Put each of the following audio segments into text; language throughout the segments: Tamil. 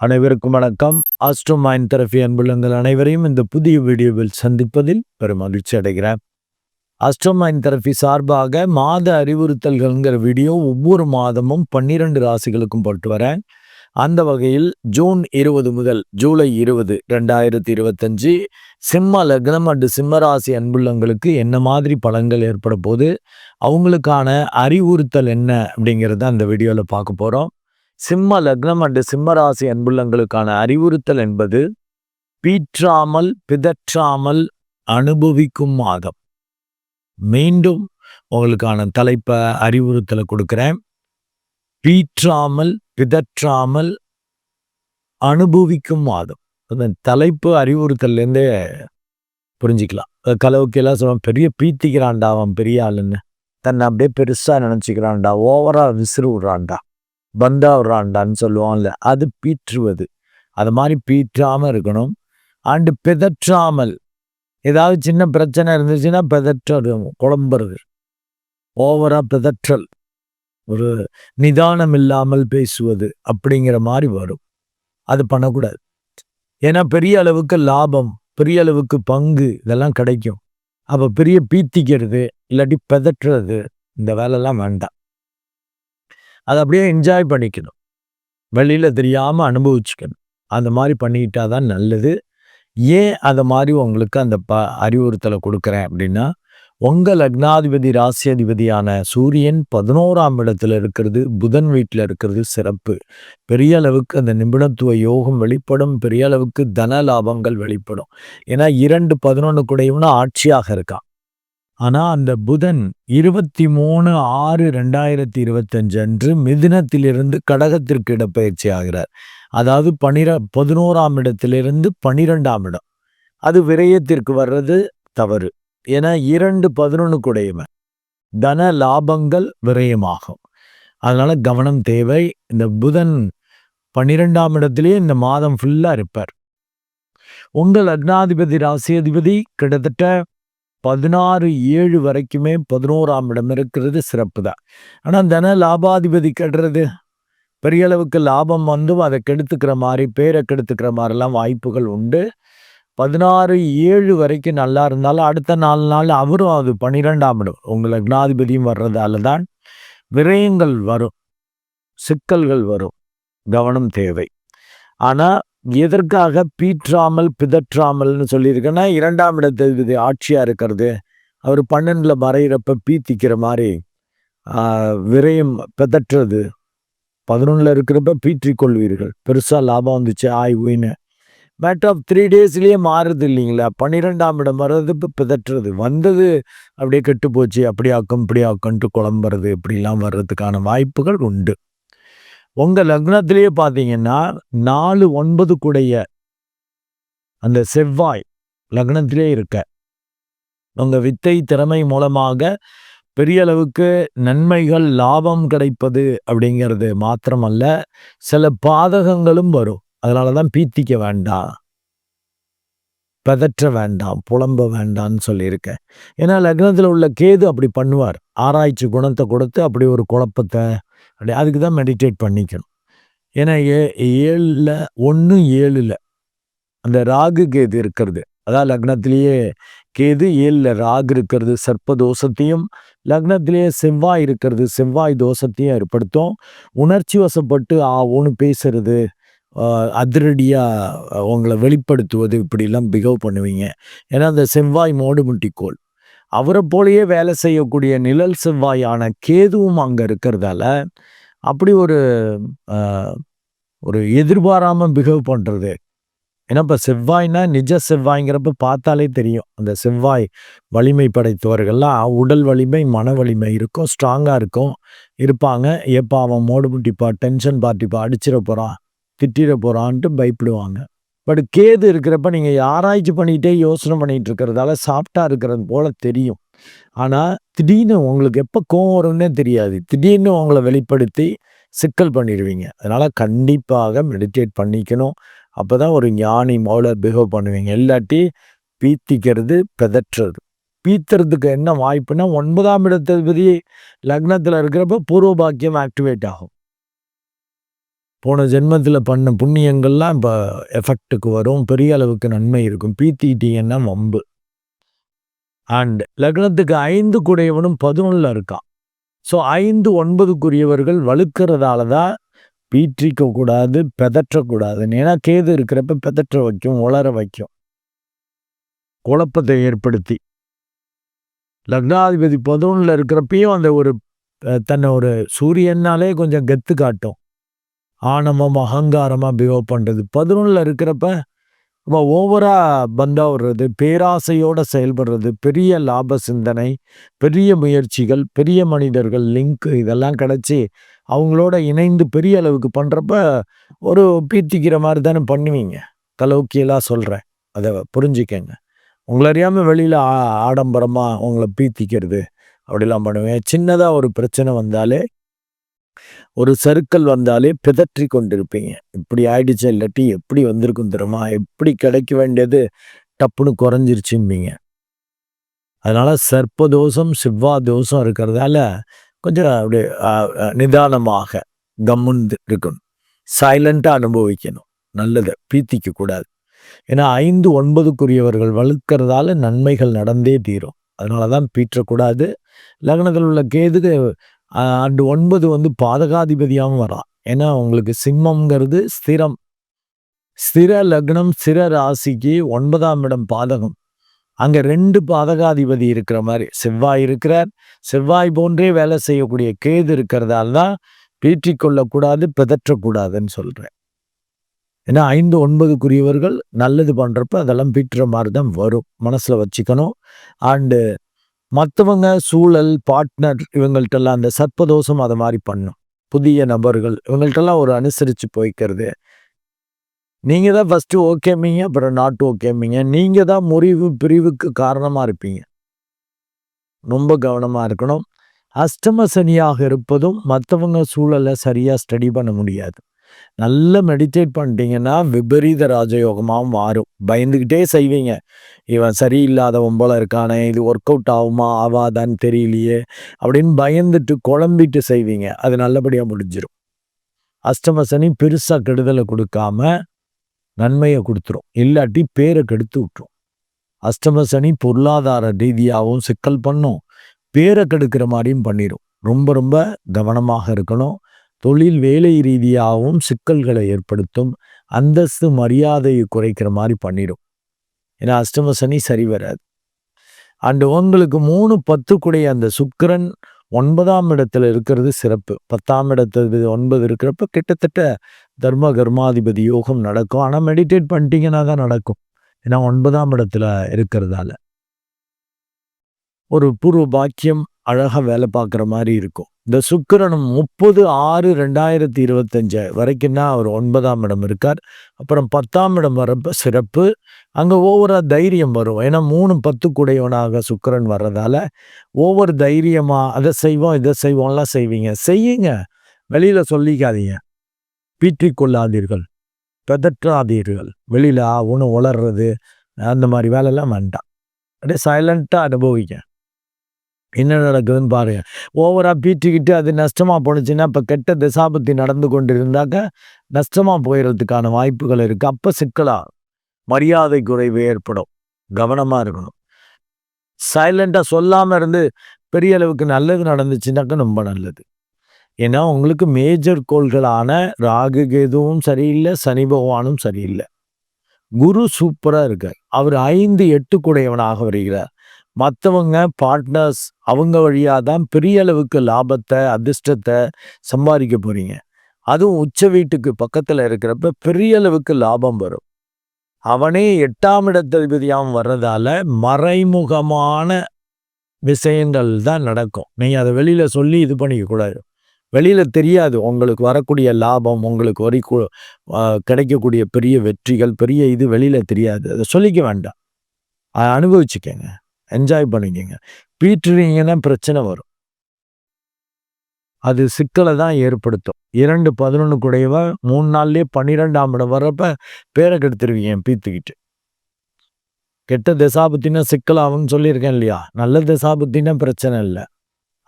அனைவருக்கும் வணக்கம். ஆஸ்ட்ரோ மைண்ட் தெரபி அன்புள்ளங்கள் அனைவரையும் இந்த புதிய வீடியோவில் சந்திப்பதில் பெரும் மகிழ்ச்சி அடைகிறேன். ஆஸ்ட்ரோ மைண்ட் தெரபி சார்பாக மாத அறிவுறுத்தல்கள்ங்கிற வீடியோ ஒவ்வொரு மாதமும் பன்னிரண்டு ராசிகளுக்கும் போட்டு வரேன். அந்த வகையில் ஜூன் இருபது முதல் ஜூலை இருபது ரெண்டாயிரத்தி இருபத்தஞ்சு சிம்ம லக்னம் அண்டு சிம்மராசி அன்புள்ளங்களுக்கு என்ன மாதிரி பலன்கள் ஏற்பட போது அவங்களுக்கான அறிவுறுத்தல் என்ன அப்படிங்கிறத அந்த வீடியோவில் பார்க்க போகிறோம் சிம்ம லக்னம் அண்டு சிம்ம ராசி அன்புள்ளங்களுக்கான அறிவுறுத்தல் என்பது பீற்றாமல் பிதற்றாமல் அனுபவிக்கும் மாதம். மீண்டும் உங்களுக்கான தலைப்பை அறிவுறுத்தலை கொடுக்குறேன். பீற்றாமல் பிதற்றாமல் அனுபவிக்கும் மாதம். அந்த தலைப்பு அறிவுறுத்தல்லேருந்தே புரிஞ்சிக்கலாம். கலவுக்கு எல்லாம் சொல்லுவான் பெரிய பீத்திக்கிறான்டா அவன் பெரிய ஆளுன்னு. தன்னை அப்படியே பெருசாக நினச்சிக்கிறான்டா ஓவராக விசிறு விட்றான்டா. பந்தா விட்றான்டான்னு சொல்லுவான்ல அது பீற்றுவது. அது மாதிரி பீற்றாமல் இருக்கணும். அண்டு பிதற்றாமல். ஏதாவது சின்ன பிரச்சனை இருந்துச்சுன்னா பிதற்றது குழம்புறது. ஓவராக பிதற்றல். ஒரு நிதானம் இல்லாமல் பேசுவது அப்படிங்கிற மாதிரி வரும். அது பண்ணக்கூடாது. ஏன்னா பெரிய அளவுக்கு லாபம் பெரிய அளவுக்கு பங்கு இதெல்லாம் கிடைக்கும். அப்போ பெரிய பீத்திக்கிறது இல்லாட்டி பிதற்றுறது இந்த வேலைலாம் வேண்டாம். அதை அப்படியே என்ஜாய் பண்ணிக்கணும். வெளியில் தெரியாமல் அனுபவிச்சுக்கணும். அந்த மாதிரி பண்ணிக்கிட்டா தான் நல்லது. ஏன் அந்த மாதிரி உங்களுக்கு அந்த ப அறிவுறுத்தலை கொடுக்குறேன் அப்படின்னா உங்கள் லக்னாதிபதி ராசியாதிபதியான சூரியன் பதினோராம் இடத்துல இருக்கிறது புதன் வீட்டில் இருக்கிறது சிறப்பு. பெரிய அளவுக்கு அந்த நிபுணத்துவ யோகம் வெளிப்படும் பெரிய அளவுக்கு தன லாபங்கள் வெளிப்படும். ஏன்னா இரண்டு பதினொன்று கூடையும்னா ஆட்சியாக இருக்கான். ஆனால் அந்த புதன் இருபத்தி மூணு ஆறு ரெண்டாயிரத்தி இருபத்தஞ்சு அன்று மிதுனத்திலிருந்து கடகத்திற்கு இடப்பெயர்ச்சி ஆகிறார். அதாவது பனிர பதினோராம் இடத்திலிருந்து பனிரெண்டாம் இடம். அது விரயத்திற்கு வர்றது தவறு. ஏன்னா இரண்டு பதினொன்று குடையுமே தன லாபங்கள் விரயமாகும். அதனால கவனம் தேவை. இந்த புதன் பன்னிரெண்டாம் இடத்திலேயே இந்த மாதம் ஃபுல்லாக இருப்பார். உங்கள் அக்னாதிபதி ராசியதிபதி கிட்டத்தட்ட பதினாறு ஏழு வரைக்குமே பதினோராம் இடம் இருக்கிறது சிறப்பு தான். ஆனால் தன லாபாதிபதி கெடுறது? பெரிய அளவுக்கு லாபம் வந்தும் அதை கெடுத்துக்கிற மாதிரி பேரை கெடுத்துக்கிற மாதிரிலாம் வாய்ப்புகள் உண்டு. பதினாறு ஏழு வரைக்கும் நல்லா இருந்தாலும் அடுத்த நாலு நாள் அவரும் அது பன்னிரெண்டாம் இடம். உங்கள் லக்னாதிபதியும் வர்றதால தான் விரயங்கள் வரும். சிக்கல்கள் வரும். கவனம் தேவை. ஆனால் எதற்காக பீற்றாமல் பிதற்றாமல்னு சொல்லியிருக்கேன்னா இரண்டாம் இடத்து ஆட்சியாக இருக்கிறது. அவர் பன்னெண்டில் மறையிறப்ப பீத்திக்கிற மாதிரி விரயம் பிதற்றுறது பதினொன்றில் இருக்கிறப்ப பீற்றி கொள்வீர்கள். பெருசாக லாபம் வந்துச்சு ஆய்வுன்னு. மேட் ஆஃப் த்ரீ டேஸ்லேயே மாறுது இல்லைங்களா? பன்னிரெண்டாம் இடம் வர்றது இப்போ பிதற்றுறது வந்தது அப்படியே கெட்டு போச்சு. அப்படி ஆக்கும் இப்படி ஆக்கும்ன்ட்டு குழம்புறது இப்படிலாம் வர்றதுக்கான வாய்ப்புகள் உண்டு. உங்கள் லக்னத்திலேயே பார்த்தீங்கன்னா நாலு ஒன்பது கூடைய அந்த செவ்வாய் லக்னத்திலே இருக்க. உங்கள் வித்தை திறமை மூலமாக பெரிய அளவுக்கு நன்மைகள் லாபம் கிடைப்பது அப்படிங்கிறது மாத்திரமல்ல சில பாதகங்களும் வரும். அதனால தான் பீத்திக்க வேண்டாம். பதற்ற வேண்டாம் புலம்ப வேண்டாம்னு சொல்லியிருக்கேன். ஏன்னா லக்னத்தில் உள்ள கேது அப்படி பண்ணுவார். ஆராய்ச்சி குணத்தை கொடுத்து அப்படி ஒரு குழப்பத்தை அப்படி அதுக்கு தான் மெடிடேட் பண்ணிக்கணும். ஏன்னா ஏ ஏழில் ஒன்று ஏழில் அந்த ராகு கேது இருக்கிறது. அதான் லக்னத்திலேயே கேது ஏழில் ராகு இருக்கிறது. சர்ப்ப தோஷத்தையும் லக்னத்திலேயே செவ்வாய் இருக்கிறது. செவ்வாய் தோஷத்தையும் ஏற்படுத்தும். உணர்ச்சி வசப்பட்டு ஆ ஒன்று பேசுறது. அதிரடியாக உங்களை வெளிப்படுத்துவது இப்படிலாம் பிகவ் பண்ணுவீங்க. ஏன்னா அந்த செவ்வாய் மோடு முட்டிக்கோள் அவரை போலயே வேலை செய்யக்கூடிய நிழல் செவ்வாயான கேதுவும் அங்கே இருக்கிறதால அப்படி ஒரு ஒரு எதிர்பாராமல் பிஹேவ் பண்ணுறது ஏன்னா இப்போ செவ்வாய்னா நிஜ செவ்வாய்ங்கிறப்ப பார்த்தாலே தெரியும். அந்த செவ்வாய் வலிமை படைத்தவர்கள்லாம் உடல் வலிமை மன வலிமை இருக்கும் ஸ்ட்ராங்காக இருக்கும். இருப்பாங்க. எப்போ அவன் மோடு முட்டிப்பா டென்ஷன் பார்ட்டிப்பா அடிச்சிட போகிறான் திட்டிட போகிறான்ட்டு பயப்படுவாங்க. பட் கேது இருக்கிறப்ப நீங்கள் ஆராய்ச்சி பண்ணிகிட்டே யோசனை பண்ணிகிட்டு இருக்கிறதால சாஃப்டாக இருக்கிறது போல் தெரியும். ஆனால் திடீர்னு உங்களுக்கு எப்போ கோவம் வரும்னே தெரியாது. திடீர்னு உங்களை வெளிப்படுத்தி சிக்கல் பண்ணிடுவீங்க. அதனால் கண்டிப்பாக மெடிடேட் பண்ணிக்கணும். அப்போ தான் ஒரு ஞானி மோல பிஹேவ் பண்ணுவீங்க. இல்லாட்டி பீத்திக்கிறது பிதற்றுறது பீத்துறதுக்கு என்ன வாய்ப்புனா ஒன்பதாம் இடத்தபதி லக்னத்தில் இருக்கிறப்ப பூர்வ பாக்கியம் ஆக்டிவேட் ஆகும். போன ஜென்மத்தில் பண்ண புண்ணியங்கள்லாம் இப்போ எஃபெக்ட்டுக்கு வரும். பெரிய அளவுக்கு நன்மை இருக்கும். பீத்திட்டீங்கன்னா வம்பு. அண்ட் லக்னத்துக்கு ஐந்து குடையவனும் பதினொன்றில் இருக்கான். ஸோ ஐந்து ஒன்பதுக்குரியவர்கள் வலுக்கிறதால தான் பீற்றிக்கக்கூடாது பெதற்றக்கூடாதுன்னு. பெதற்றக்கூடாது ஏன்னா கேது இருக்கிறப்ப பெதற்ற வைக்கும் உளர வைக்கும். குழப்பத்தை ஏற்படுத்தி. லக்னாதிபதி பதினொன்றில் இருக்கிறப்பையும் அந்த ஒரு தன்னை ஒரு சூரியன்னாலே கொஞ்சம் கெத்து காட்டும். ஆணவம் அகங்காரமாக பிஹேவ் பண்ணுறது பதினொன்றில் இருக்கிறப்ப நம்ம ஓவராக பந்தா விடுறது பேராசையோடு செயல்படுறது பெரிய லாப சிந்தனை பெரிய முயற்சிகள் பெரிய மனிதர்கள் லிங்க் இதெல்லாம் கிடச்சி அவங்களோட இணைந்து பெரிய அளவுக்கு பண்ணுறப்ப ஒரு பீத்திக்கிற மாதிரி தானே பண்ணுவீங்க. கலோக்கியலாக சொல்கிறேன் அதை புரிஞ்சிக்கங்க. உங்களை அறியாமல் வெளியில் ஆடம்பரமாக உங்களை பீத்திக்கிறது அப்படிலாம் பண்ணுவேன். சின்னதாக ஒரு பிரச்சனை வந்தாலே ஒரு சருக்கள் வந்தாலே பிதற்றி கொண்டிருப்பீங்க. இப்படி ஆயிடுச்சு இல்லாட்டி எப்படி வந்திருக்கும் தெரியுமா? எப்படி கிடைக்க வேண்டியது? டப்புன்னு குறைஞ்சிருச்சும்பீங்க. அதனால சர்ப்பதோஷம் சிவ்வா தோஷம் இருக்கிறதால கொஞ்சம் அப்படியே நிதானமாக கம்முன்னு இருக்கணும். சைலண்ட்டாக அனுபவிக்கணும். நல்லதை பீத்திக்க கூடாது. ஏன்னா ஐந்து ஒன்பதுக்குரியவர்கள் வலுக்கிறதால நன்மைகள் நடந்தே தீரும். அதனால தான் பீற்றக்கூடாது. லக்னத்தில் உள்ள கேதுக்கு அண்டு ஒன்பது வந்து பாதகாதிபதியாகவும் வரான் ஏன்னா உங்களுக்கு சிம்மங்கிறது ஸ்திரம். ஸ்திர லக்னம் ஸ்திர ராசிக்கு ஒன்பதாம் இடம் பாதகம். அங்கே ரெண்டு பாதகாதிபதி இருக்கிற மாதிரி செவ்வாய் இருக்கிறார். செவ்வாய் போன்றே வேலை செய்யக்கூடிய கேது இருக்கிறதால தான் பீற்றிக்கொள்ளக்கூடாது பிதற்றக்கூடாதுன்னு சொல்கிறேன் ஏன்னா ஐந்து ஒன்பதுக்குரியவர்கள் நல்லது பண்ணுறப்ப அதெல்லாம் பீட்டுற மாதிரி தான் வரும். மனசில் வச்சுக்கணும். அண்டு மற்றவங்க சூழல் பார்ட்னர் இவங்கள்ட்டெல்லாம் அந்த சர்ப்பதோஷம் அதை மாதிரி பண்ணும். புதிய நபர்கள் இவங்கள்ட்டெல்லாம் ஒரு அனுசரித்து போய்க்கிறது. நீங்கள் தான் ஃபஸ்ட்டு ஓகேமிங்க அப்புறம் நாட் ஓகேமிங்க. நீங்கள் தான் முறிவு பிரிவுக்கு காரணமாக இருப்பீங்க. ரொம்ப கவனமாக இருக்கணும். அஷ்டம சனியாக இருப்பதும் மற்றவங்க சூழலை சரியாக ஸ்டடி பண்ண முடியாது. நல்ல மெடிடேட் பண்ணிட்டீங்கன்னா விபரீத ராஜயோகமாக மாறும். பயந்துக்கிட்டே செய்வீங்க. இவன் சரியில்லாதவன் போல இருக்கானே இது ஒர்க் அவுட் ஆகுமா ஆவாதான்னு தெரியலையே அப்படின்னு பயந்துட்டு குழம்பிட்டு செய்வீங்க. அது நல்லபடியாக முடிஞ்சிடும் அஷ்டம சனி பெருசாக கெடுதலை கொடுக்காம நன்மையை கொடுத்துரும். இல்லாட்டி பேரை கெடுத்து விட்டுரும். அஷ்டம சனி பொருளாதார ரீதியாகவும் சிக்கல் பண்ணும். பேரை கெடுக்கிற மாதிரியும் பண்ணிடும் ரொம்ப ரொம்ப கவனமாக இருக்கணும். தொழில் வேலை ரீதியாகவும் சிக்கல்களை ஏற்படுத்தும் அந்தஸ்து மரியாதையை குறைக்கிற மாதிரி பண்ணிடும். ஏன்னா அஷ்டம சனி சரி வராது. அண்டு உங்களுக்கு மூணு பத்துக்குடைய அந்த சுக்கரன் ஒன்பதாம் இடத்துல இருக்கிறது சிறப்பு. பத்தாம் இடத்துல ஒன்பது இருக்கிறப்ப கிட்டத்தட்ட தர்ம கர்மாதிபதி யோகம் நடக்கும். ஆனால் மெடிடேட் பண்ணிட்டீங்கன்னா தான் நடக்கும். ஏன்னா ஒன்பதாம் இடத்துல இருக்கிறதால. ஒரு பூர்வ பாக்கியம் அழகாக வேலை பார்க்குற மாதிரி இருக்கும். இந்த சுக்கரனும் முப்பது ஆறு ரெண்டாயிரத்தி இருபத்தஞ்சு வரைக்கும் தான் அவர் ஒன்பதாம் இடம் இருக்கார். அப்புறம் பத்தாம் இடம் வரப்ப சிறப்பு. அங்கே ஒவ்வொரு தைரியம் வரும். ஏன்னா மூணு பத்து குடையவனாக சுக்கரன் வர்றதால ஒவ்வொரு தைரியமாக அதை செய்வோம் இதை செய்வோம்லாம் செய்வீங்க. செய்யுங்க. வெளியில் சொல்லிக்காதீங்க. பீற்றி கொள்ளாதீர்கள் பெதற்றாதீர்கள். வெளியில் ஒன்று உளர்றது அந்த மாதிரி வேலைலாம் வேண்டாம். அப்படியே சைலண்ட்டாக அனுபவிங்க. என்ன நடக்குதுன்னு பாருங்கள் ஓவராக பீச்சிக்கிட்டு அது நஷ்டமாக போணுச்சுன்னா இப்போ கெட்ட திசாபத்தி நடந்து கொண்டு இருந்தாக்க நஷ்டமாக போயிடுறதுக்கான வாய்ப்புகள் இருக்குது அப்போ சிக்கலாக மரியாதை குறைவு ஏற்படும். கவனமாக இருக்கணும். சைலண்டாக சொல்லாமல் இருந்து பெரிய அளவுக்கு நல்லது நடந்துச்சுனாக்கா ரொம்ப நல்லது. ஏன்னா உங்களுக்கு மேஜர் கோள்களான ராகு கேதுவும் சரியில்லை சனி பகவானும் சரியில்லை. குரு சூப்பராக இருக்கார். அவர் ஐந்து எட்டு கூடையவனாக வருகிறார். மற்றவங்க பார்ட்னர்ஸ் அவங்க வழியாக தான் பெரிய அளவுக்கு லாபத்தை அதிர்ஷ்டத்தை சம்பாதிக்க போகிறீங்க அதுவும் உச்ச வீட்டுக்கு பக்கத்தில் இருக்கிறப்ப பெரிய அளவுக்கு லாபம் வரும். அவனே எட்டாம் இடத்ததிபதியாகவும் வர்றதால மறைமுகமான விஷயங்கள் தான் நடக்கும். நீங்கள் அதை வெளியில் சொல்லி இது பண்ணிக்கக்கூடாது வெளியில் தெரியாது உங்களுக்கு வரக்கூடிய லாபம் உங்களுக்கு வரி கிடைக்கக்கூடிய பெரிய வெற்றிகள் பெரிய இது வெளியில் தெரியாது. அதை சொல்லிக்க வேண்டாம். அனுபவிச்சுக்கங்க. என்ஜாய் பண்ணிக்கிங்க. பீட்டுறீங்கன்னா பிரச்சனை வரும். அது சிக்கலை தான் ஏற்படுத்தும். இரண்டு பதினொன்று கூடையவ மூணு நாள்லேயே பன்னிரெண்டாம் இடம் வர்றப்ப பேரை கெடுத்துருவீங்க பீத்துக்கிட்டு. கெட்ட திசாபத்தினா சிக்கலாகும்னு சொல்லியிருக்கேன் இல்லையா? நல்ல திசாபத்தினா பிரச்சனை இல்லை.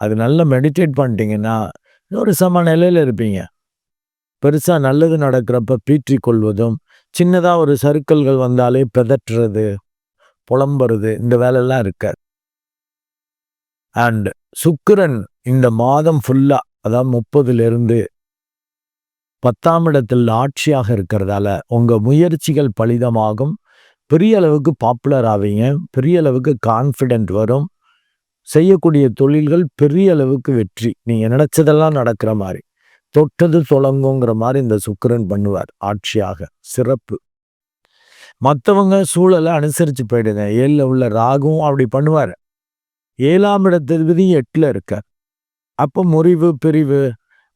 அது நல்லா மெடிடேட் பண்ணிட்டீங்கன்னா ஒரு சம நிலையில் இருப்பீங்க. பெருசாக நல்லது நடக்கிறப்ப பீற்றி கொள்வதும் சின்னதாக ஒரு சருக்கல்கள் வந்தாலே பிதற்றுறது புலம்புறது இந்த வேலையெல்லாம் இருக்காது. அண்ட் சுக்கிரன் இந்த மாதம் ஃபுல்லா அதாவது முப்பதுல இருந்து பத்தாம் இடத்தில் ஆட்சியாக இருக்கிறதால உங்க முயற்சிகள் பலிதமாகும். பெரிய அளவுக்கு பாப்புலர் ஆவீங்க பெரிய அளவுக்கு கான்ஃபிடென்ட் வரும். செய்யக்கூடிய தொழில்கள் பெரிய அளவுக்கு வெற்றி. நீங்க நினைச்சதெல்லாம் நடக்கிற மாதிரி. தொட்டது தொடங்குங்கிற மாதிரி இந்த சுக்கரன் பண்ணுவார் ஆட்சியாக. சிறப்பு. மற்றவங்க சூழலை அனுசரித்து போயிடுங்க. ஏழில் உள்ள ராகுவும் அப்படி பண்ணுவார். ஏழாம் இடத்ததிபதி எட்டில் இருக்கார். அப்போ முறிவு பிரிவு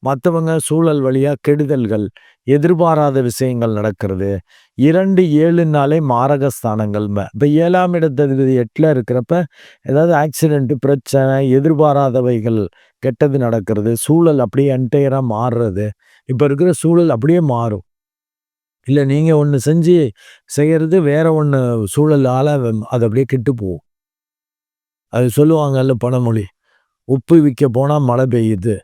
மற்றவங்க சூழல் வழியாக கெடுதல்கள் எதிர்பாராத விஷயங்கள் நடக்கிறது. இரண்டு ஏழுனாலே மாரகஸ்தானங்கள். இப்போ ஏழாம் இடத்ததிபதி எட்டில் இருக்கிறப்ப ஏதாவது ஆக்சிடெண்ட்டு பிரச்சனை எதிர்பாராதவைகள் கெட்டது நடக்கிறது. சூழல் அப்படியே என்டையராக மாறுறது. இப்போ இருக்கிற சூழல் அப்படியே மாறும். இல்லை நீங்கள் ஒன்று செஞ்சு செய்கிறது வேற ஒன்று சூழலால் அது அப்படியே கெட்டு போகும். அது சொல்லுவாங்கல்ல பணமொழி உப்பு விற்க போனால் மழை பெய்யுது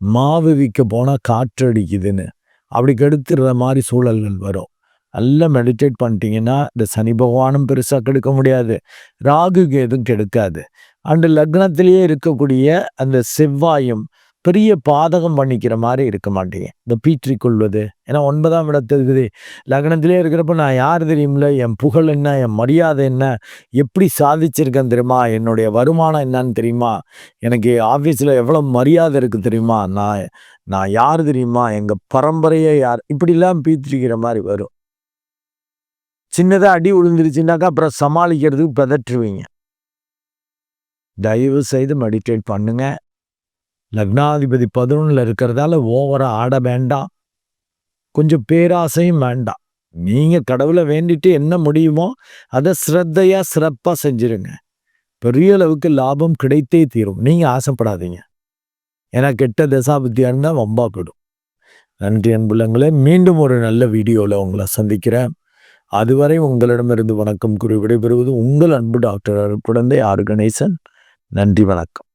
மாவு விற்க போனால் காற்று அடிக்குதுன்னு. அப்படி கெடுத்துடுற மாதிரி சூழல்கள் வரும். நல்லா மெடிடேட் பண்ணிட்டீங்கன்னா இந்த சனி பகவானும் பெருசாக கெடுக்க முடியாது. ராகுக்கு எதுவும் கெடுக்காது. அண்டு லக்னத்திலேயே இருக்கக்கூடிய அந்த செவ்வாயும் பெரிய பாதகம் பண்ணிக்கிற மாதிரி இருக்க மாட்டேங்க. இந்த பீற்றி கொள்வது. ஏன்னா ஒன்பதாம் இடத்துக்கு லக்னத்திலே இருக்கிறப்ப நான் யார் தெரியும்ல? என் புகழ் என்ன? என் மரியாதை என்ன? எப்படி சாதிச்சிருக்கேன் தெரியுமா? என்னுடைய வருமானம் என்னன்னு தெரியுமா? எனக்கு ஆஃபீஸில் எவ்வளோ மரியாதை இருக்குது தெரியுமா? நான் நான் யார் தெரியுமா? எங்கள் பரம்பரையே யார்? இப்படிலாம் பீத்திரிக்கிற மாதிரி வரும். சின்னதாக அடி விழுந்துருச்சுனாக்கா அப்புறம் சமாளிக்கிறதுக்கு பதற்றுவீங்க. தயவு செய்து மெடிடேட் பண்ணுங்கள் லக்னாதிபதி பதினொன்றில் இருக்கிறதால ஓவராக ஆட வேண்டாம் கொஞ்சம் பேராசையும் வேண்டாம் நீங்கள் கடவுளை வேண்டிட்டு என்ன முடியுமோ அதை ஸ்ரத்தையாக சிறப்பாக செஞ்சுருங்க. பெரிய அளவுக்கு லாபம் கிடைத்தே தீரும். நீங்கள் ஆசைப்படாதீங்க. ஏன்னா கெட்ட தசாபுத்தியாக ரொம்ப போடும் நன்றி அன்புள்ளங்களே மீண்டும் ஒரு நல்ல வீடியோவில் உங்களை சந்திக்கிறேன். அதுவரை உங்களிடமிருந்து வணக்கம் கூறி விடைபெறுவது உங்கள் அன்பு டாக்டர் குழந்தை ஆர்கனைசன் கணேசன். நன்றி வணக்கம்.